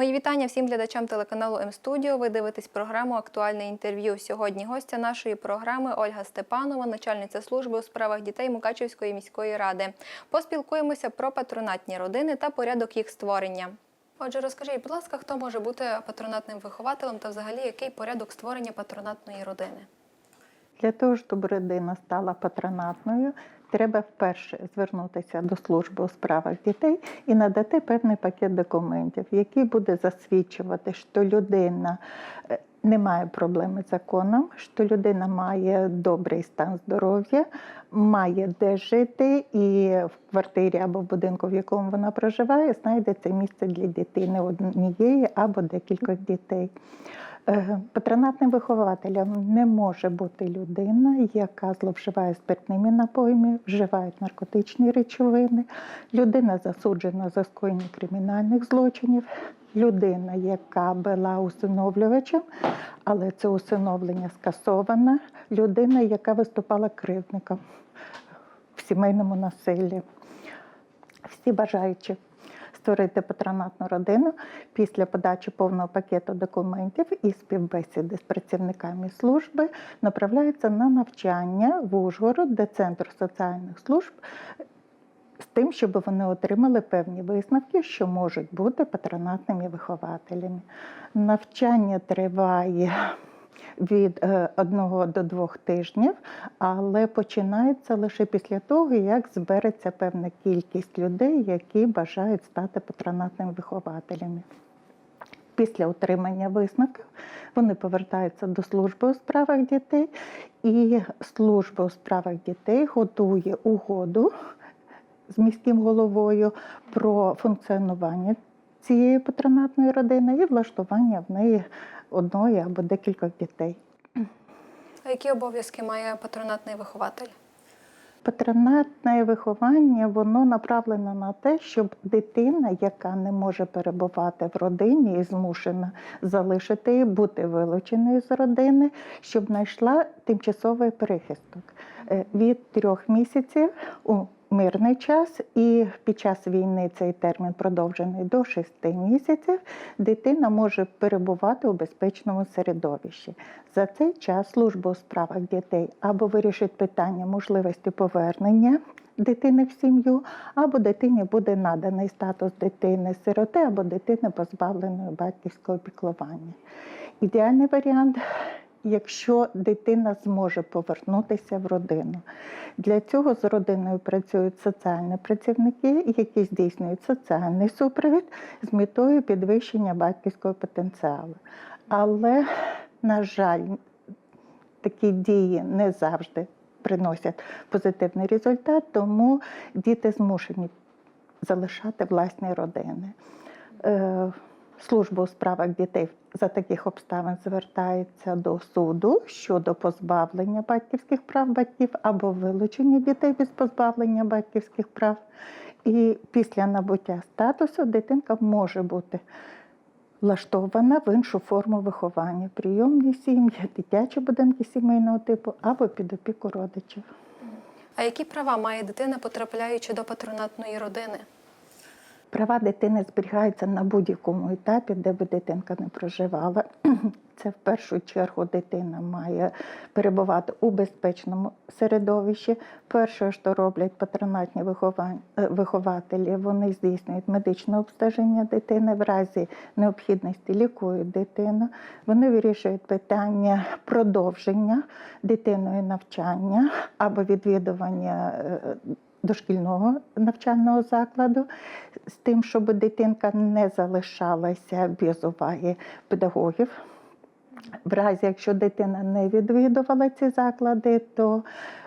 Мої вітання всім глядачам телеканалу М-студіо. Ви дивитесь програму Актуальне інтерв'ю. Сьогодні гостя нашої програми Ольга Степанова, начальниця служби у справах дітей Мукачівської міської ради. Поспілкуємося про патронатні родини та порядок їх створення. Отже, розкажіть, будь ласка, хто може бути патронатним вихователем та взагалі який порядок створення патронатної родини? Для того, щоб родина стала патронатною, треба вперше звернутися до служби у справах дітей і надати певний пакет документів, який буде засвідчувати, що людина е, не має проблеми з законом, що людина має добрий стан здоров'я, має де жити, і в квартирі або в будинку, в якому вона проживає, знайдеться місце для дитини однієї або декількох дітей. Е, Патронатним вихователем не може бути людина, яка зловживає спиртними напоями, вживає наркотичні речовини, людина засуджена за скоєння кримінальних злочинів, людина, яка була усиновлювачем, але це усиновлення скасовано, людина, яка виступала кривдником в сімейному насиллі. Всі бажаючі створити патронатну родину після подачі повного пакету документів і співбесіди з працівниками служби направляються на навчання в Ужгород, де центр соціальних служб. З тим, щоб вони отримали певні висновки, що можуть бути патронатними вихователями. Навчання триває від е, одного до двох тижнів, але починається лише після того, як збереться певна кількість людей, які бажають стати патронатними вихователями. Після отримання висновків вони повертаються до служби у справах дітей, і служба у справах дітей готує угоду з міським головою про функціонування цієї патронатної родини і влаштування в неї одної або декількох дітей. А які обов'язки має патронатний вихователь? Патронатне виховання воно направлено на те, щоб дитина, яка не може перебувати в родині і змушена залишити її, бути вилученою з родини, щоб знайшла тимчасовий прихисток Е, від трьох місяців у мирний час, і під час війни цей термін продовжений до шести місяців. Дитина може перебувати у безпечному середовищі. За цей час служба у справах дітей або вирішить питання можливості повернення дитини в сім'ю, або дитині буде наданий статус дитини сироти або дитини позбавленої батьківського піклування. Ідеальний варіант. Якщо дитина зможе повернутися в родину, для цього з родиною працюють соціальні працівники, які здійснюють соціальний супровід з метою підвищення батьківського потенціалу. Але, на жаль, такі дії не завжди приносять позитивний результат, тому діти змушені залишати власні родини. Служба у справах дітей за таких обставин звертається до суду щодо позбавлення батьківських прав батьків або вилучення дітей без позбавлення батьківських прав. І після набуття статусу дитинка може бути влаштована в іншу форму виховання, прийомні сім'ї, дитячі будинки сімейного типу або під опіку родичів. А які права має дитина, потрапляючи до патронатної родини? Права дитини зберігаються на будь-якому етапі, де би дитинка не проживала. Це в першу чергу дитина має перебувати у безпечному середовищі. Перше, що роблять патронатні е, вихователі, вони здійснюють медичне обстеження дитини в разі необхідності лікують дитину. Вони вирішують питання продовження дитиною навчання або відвідування. Дошкільного навчального закладу з тим, щоб дитинка не залишалася без уваги педагогів. В разі, якщо дитина не відвідувала ці заклади, то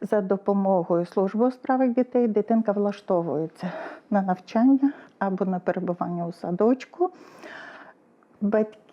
за допомогою служби у справах дітей дитинка влаштовується на навчання або на перебування у садочку.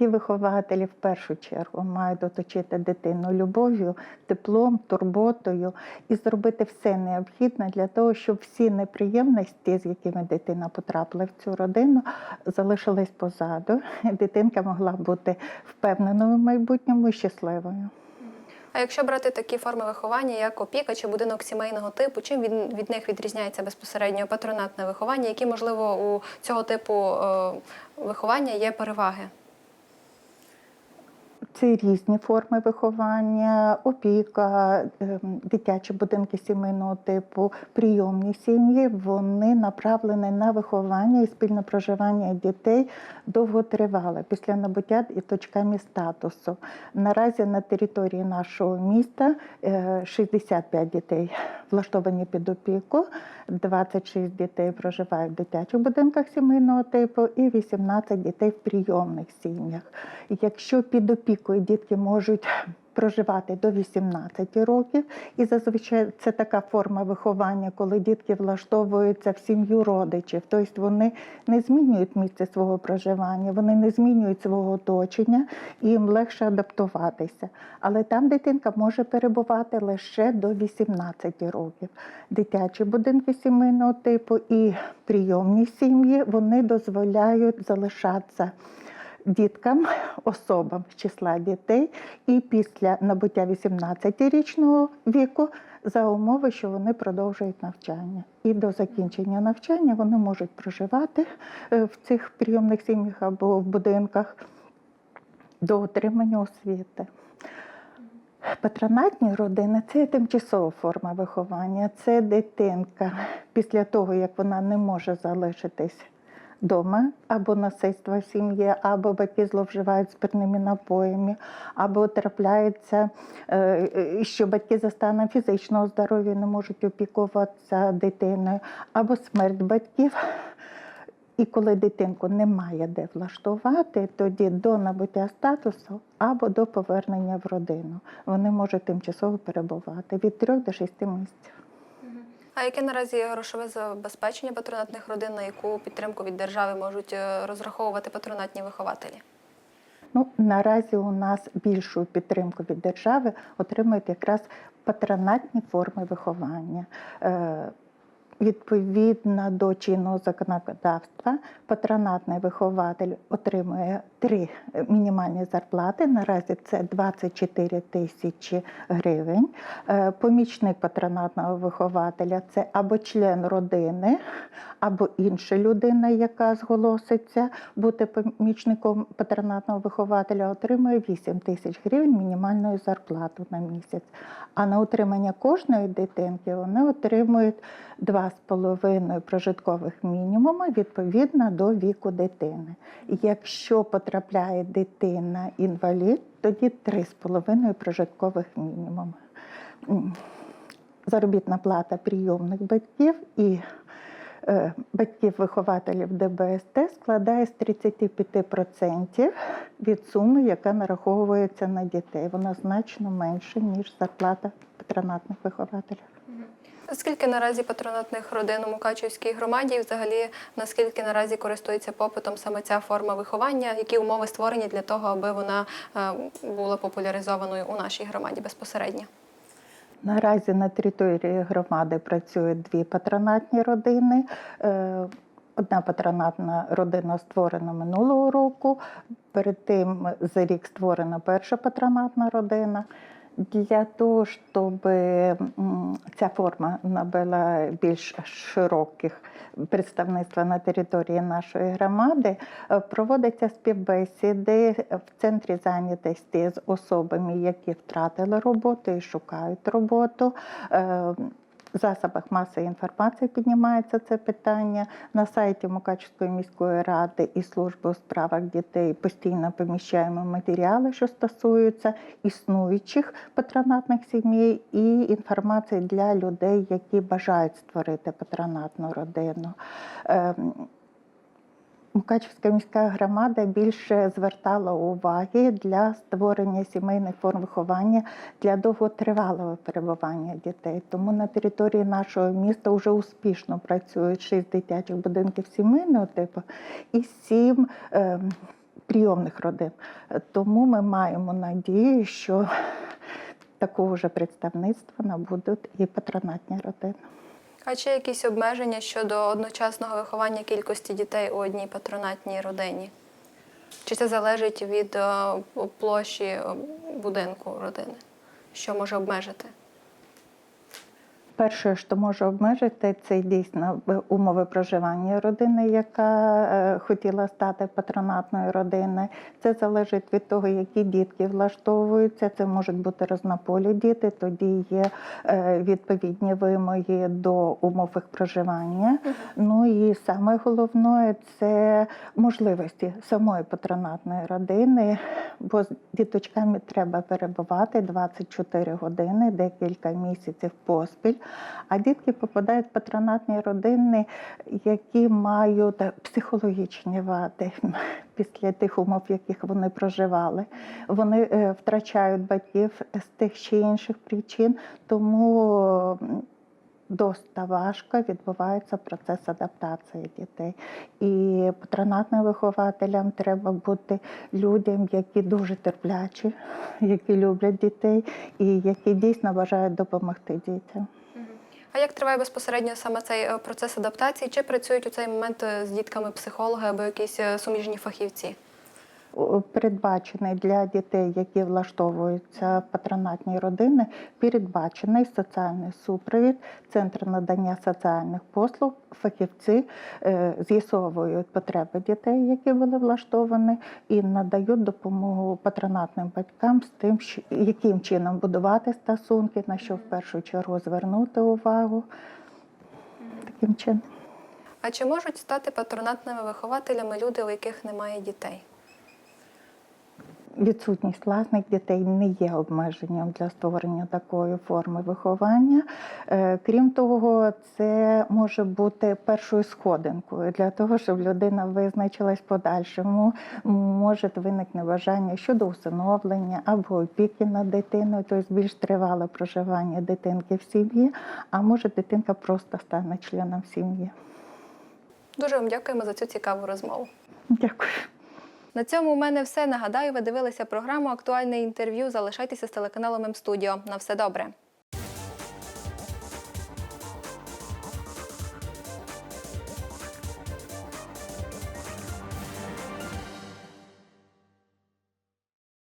Батьки-вихователі в першу чергу мають оточити дитину любов'ю, теплом, турботою і зробити все необхідне для того, щоб всі неприємності, з якими дитина потрапила в цю родину, залишились позаду. Дитинка могла бути впевненою в майбутньому і щасливою. А якщо брати такі форми виховання, як опіка чи будинок сімейного типу, чим від, від них відрізняється безпосередньо патронатне виховання? Які, можливо, у цього типу е, виховання є переваги? Це різні форми виховання, опіка, ем, дитячі будинки сімейного типу, прийомні сім'ї. Вони направлені на виховання і спільне проживання дітей довготривале після набуття діточками статусу. Наразі на території нашого міста е, 65 дітей влаштовані під опіку, 26 дітей проживають в дитячих будинках сімейного типу і 18 дітей в прийомних сім'ях. Якщо під опікою дітки можуть проживати до 18 років, і зазвичай це така форма виховання, коли дітки влаштовуються в сім'ю родичів, тобто вони не змінюють місце свого проживання, вони не змінюють свого оточення, і їм легше адаптуватися. Але там дитинка може перебувати лише до 18 років. Дитячі будинки сімейного типу і прийомні сім'ї вони дозволяють залишатися діткам, особам з числа дітей, і після набуття 18-річного віку за умови, що вони продовжують навчання. І до закінчення навчання вони можуть проживати е, в цих прийомних сім'ях або в будинках до отримання освіти. Патронатні родини це тимчасова форма виховання. Це дитинка після того, як вона не може залишитись вдома, або насильство в сім'ї, або батьки зловживають спиртними напоями, або трапляється, е, що батьки за станом фізичного здоров'я не можуть опікуватися дитиною, або смерть батьків. І коли дитинку немає де влаштувати, тоді до набуття статусу або до повернення в родину вони можуть тимчасово перебувати від 3 до 6 місяців. А яке наразі грошове забезпечення патронатних родин, на яку підтримку від держави можуть е, розраховувати патронатні вихователі? Ну, наразі у нас більшу підтримку від держави отримують якраз патронатні форми виховання. Відповідно до чинного законодавства, патронатний вихователь отримує три мінімальні зарплати. Наразі це 24 тисячі гривень. Е, Помічник патронатного вихователя це або член родини, або інша людина, яка зголоситься бути помічником патронатного вихователя, отримує 8 тисяч гривень мінімальної зарплати на місяць. А на утримання кожної дитинки вони отримують 2,5 прожиткових мінімуми відповідно до віку дитини. Якщо потрапляє дитина інвалід, тоді 3,5 прожиткових мінімуми. Заробітна плата прийомних батьків і е, батьків-вихователів ДБСТ складає з 35% від суми, яка нараховується на дітей. Вона значно менша, ніж зарплата патронатних вихователів. Скільки наразі патронатних родин у Мукачівській громаді, взагалі наскільки наразі користується попитом саме ця форма виховання? Які умови створені для того, аби вона е, була популяризованою у нашій громаді безпосередньо? Наразі на території громади працюють дві патронатні родини. Е, Одна патронатна родина створена минулого року. Перед тим за рік створена перша патронатна родина. Для того, щоб ця форма набила більш широких представництва на території нашої громади, е, проводяться співбесіди в центрі зайнятості з особами, які втратили роботу і шукають роботу. Засобах масової інформації піднімається це питання. На сайті Мукачівської міської ради і служби у справах дітей постійно поміщаємо матеріали, що стосуються існуючих патронатних сімей, і інформації для людей, які бажають створити патронатну родину. Мукачівська міська громада більше звертала уваги для створення сімейних форм виховання для довготривалого перебування дітей. Тому на території нашого міста вже успішно працюють шість дитячих будинків сімейного типу і сім е, прийомних родин. Тому ми маємо надію, що такого ж представництва набудуть і патронатні родини. А чи якісь обмеження щодо одночасного виховання кількості дітей у одній патронатній родині? Чи це залежить від е, площі е, будинку родини? що може обмежити? Перше, що може обмежити, це дійсно умови проживання родини, яка е, хотіла стати патронатною родиною. Це залежить від того, які дітки влаштовуються. Це можуть бути різнополі діти. Тоді є е, відповідні вимоги до умов їх проживання. Ну і саме головне це можливості самої патронатної родини, бо з діточками треба перебувати 24 години, декілька місяців поспіль. А дітки попадають в патронатні родини, які мають психологічні вади після тих умов, в яких вони проживали. Вони е, втрачають батьків з тих чи інших причин, тому м, досить важко відбувається процес адаптації дітей. І патронатним вихователям треба бути людям, які дуже терплячі, які люблять дітей і які дійсно бажають допомогти дітям. А як триває безпосередньо саме цей е, процес адаптації? Чи працюють у цей момент е, з дітками психологи або якісь е, суміжні фахівці? Передбачений для дітей, які влаштовуються в патронатні родини, передбачений соціальний супровід, центр надання соціальних послуг, фахівці е, з'ясовують потреби дітей, які були влаштовані, і надають допомогу патронатним батькам з тим, яким чином будувати стосунки, на що в першу чергу звернути увагу. Таким чином. А чи можуть стати патронатними вихователями люди, у яких немає дітей? Відсутність власних дітей не є обмеженням для створення такої форми виховання. Е, Крім того, це може бути першою сходинкою для того, щоб людина визначилась подальшому. Може виникне бажання щодо усиновлення або опіки над дитиною, тобто більш тривале проживання дитинки в сім'ї, а може дитинка просто стане членом сім'ї. Дуже вам дякуємо за цю цікаву розмову. Дякую. На цьому у мене все. Нагадаю, ви дивилися програму Актуальне інтерв'ю. Залишайтеся з телеканалом М-студіо. На все добре.